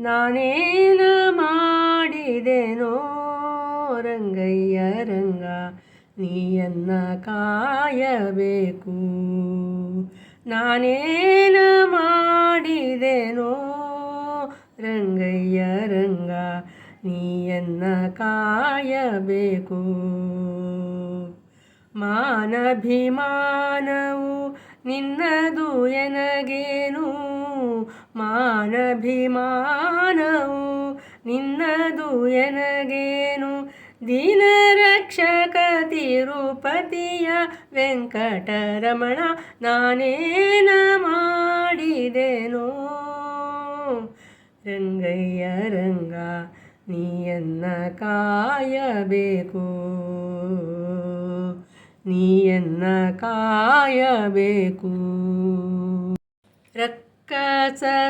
ನಾನೇನ ಮಾಡಿದೆನೋ ರಂಗಯ್ಯ ರಂಗ, ನೀಯನ್ನ ಕಾಯಬೇಕು. ನಾನೇನ ಮಾಡಿದೆನೋ ರಂಗಯ್ಯ ರಂಗ, ನೀಯನ್ನ ಕಾಯಬೇಕು. ಮಾನಭಿಮಾನವು ನಿನ್ನದು ಎನಗೇನು? ಮಾನಭಿಮಾನವು ನಿನ್ನದು ಎನಗೇನು? ದೀನರಕ್ಷಕ ತಿರುಪತಿಯ ವೆಂಕಟರಮಣ ನಾನೇನ ಮಾಡಿದೆನು? ರಂಗಯ್ಯ, ರಂಗ, ನೀಯನ್ನ ಕಾಯಬೇಕು. ನೀಯನ್ನ ಕಾಯಬೇಕು. ರಕ್ಕಸ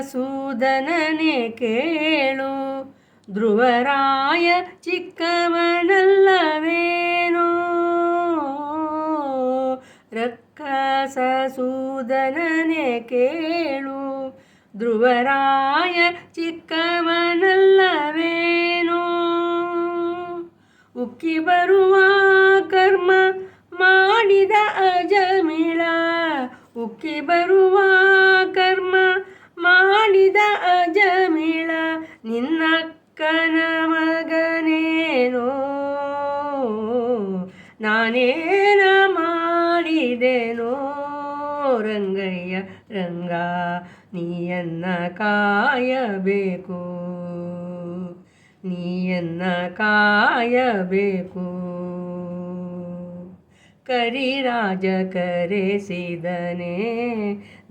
ಸೂದನನೆ ಕೇಳು, ಧ್ರುವರಾಯ ಚಿಕ್ಕವನಲ್ಲವೇನು. ರಕ್ಕಸ ಸೂದನನೆ ಕೇಳು, ಧ್ರುವರಾಯ ಚಿಕ್ಕವನಲ್ಲವೇನು. ಉಕ್ಕಿ ಬರುವ ಕರ್ಮ ಮಾಡಿದ ಅಜಮಿಳ, ಉಕ್ಕಿ ಬರುವ ಮಗನೇನೋ ನಾನೇನ ಮಾಡಿದೆನೋ, ರಂಗಯ್ಯ ರಂಗ, ನೀಯನ್ನ ಕಾಯಬೇಕು ನೀಯನ್ನ ಕಾಯಬೇಕು. ಕರಿರಾಜ ಕರೆಸಿದನೆ,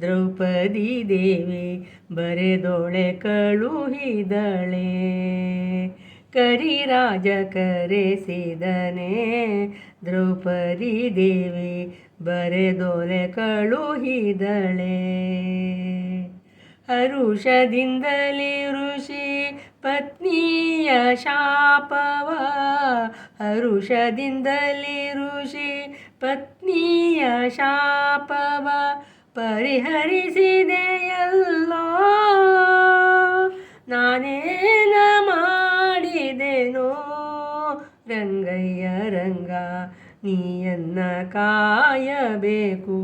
ದ್ರೌಪದಿ ದೇವಿ ಬರೆದೊಳೆ ಕಳುಹಿದಳೆ. ಕರಿರಾಜ ಕರೆಸಿದನೆ. ದ್ರೌಪದಿ ದೇವಿ ಬರೆದೊಲೆ ಕಳುಹಿದಳೆ. ಹರುಷದಿಂದಲೇ ಋಷಿ ಪತ್ನಿಯ ಶಾಪವ. ಹರುಷದಿಂದಲೇ ಋಷಿ ಪತ್ನಿಯ ಶಾಪವ. ಪರಿಹರಿಸಿದೆಯಲ್ಲೋ ರಂಗಯ್ಯ ರಂಗ ನೀಯನ್ನ ಕಾಯಬೇಕು.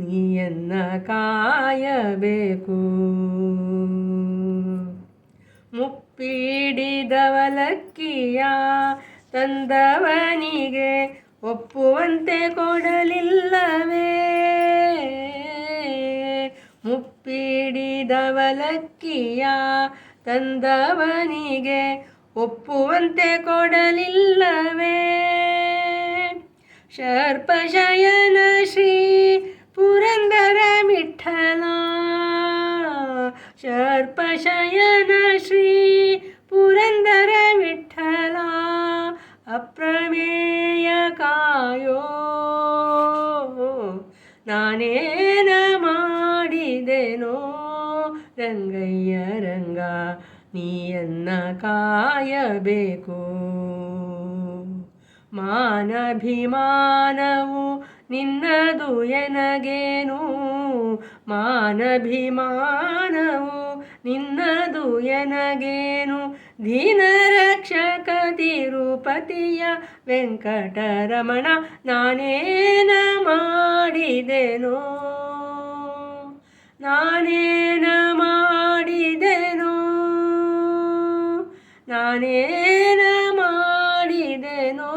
ನೀಯನ್ನ ಕಾಯಬೇಕು. ಮುಪ್ಪಿಡಿದವಲಕ್ಕಿಯ ತಂದವನಿಗೆ ಒಪ್ಪುವಂತೆ ಕೊಡಲಿಲ್ಲವೇ? ಮುಪ್ಪಿಡಿದವಲಕ್ಕಿಯ ತಂದವನಿಗೆ ಒಪ್ಪುವಂತೆ ಕೊಡಲಿಲ್ಲವೇ. ಶರ್ಪಶಯನ ಶ್ರೀ ಪುರಂದರ ವಿಠಲ ಶರ್ಪಶಯನ ಶ್ರೀ ಪುರಂದರ ವಿಠಲ ಅಪ್ರಮೇಯ ಕಾಯೋ. ನಾನೇನ ಮಾಡಿದೆನೋ ರಂಗಯ್ಯ. ರಂಗ ನೀಯನ್ನ ಕಾಯಬೇಕು. ಮಾನಭಿಮಾನವು ನಿನ್ನದು ಎನಗೇನು? ಮಾನಭಿಮಾನವು ನಿನ್ನದು ಎನಗೇನು? ದೀನರಕ್ಷಕ ತಿರುಪತಿಯ ವೆಂಕಟರಮಣ ನಾನೇನ ಮಾಡಿದೆನೋ? ನಾನೇನ ನಾನೇನ ಮಾಡಿದೆನೋ?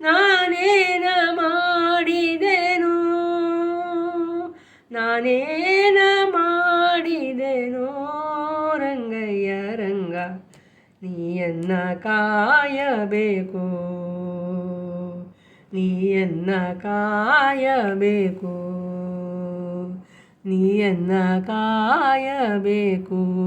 ನಾನೇನ ಮಾಡಿದೆನು? ನಾನೇನ ಮಾಡಿದೆನೋ? ರಂಗಯ್ಯ ರಂಗ ನೀಯನ್ನ ಕಾಯಬೇಕು. ನೀಯನ್ನ ಕಾಯಬೇಕು. ನೀಯನ್ನ ಕಾಯಬೇಕು.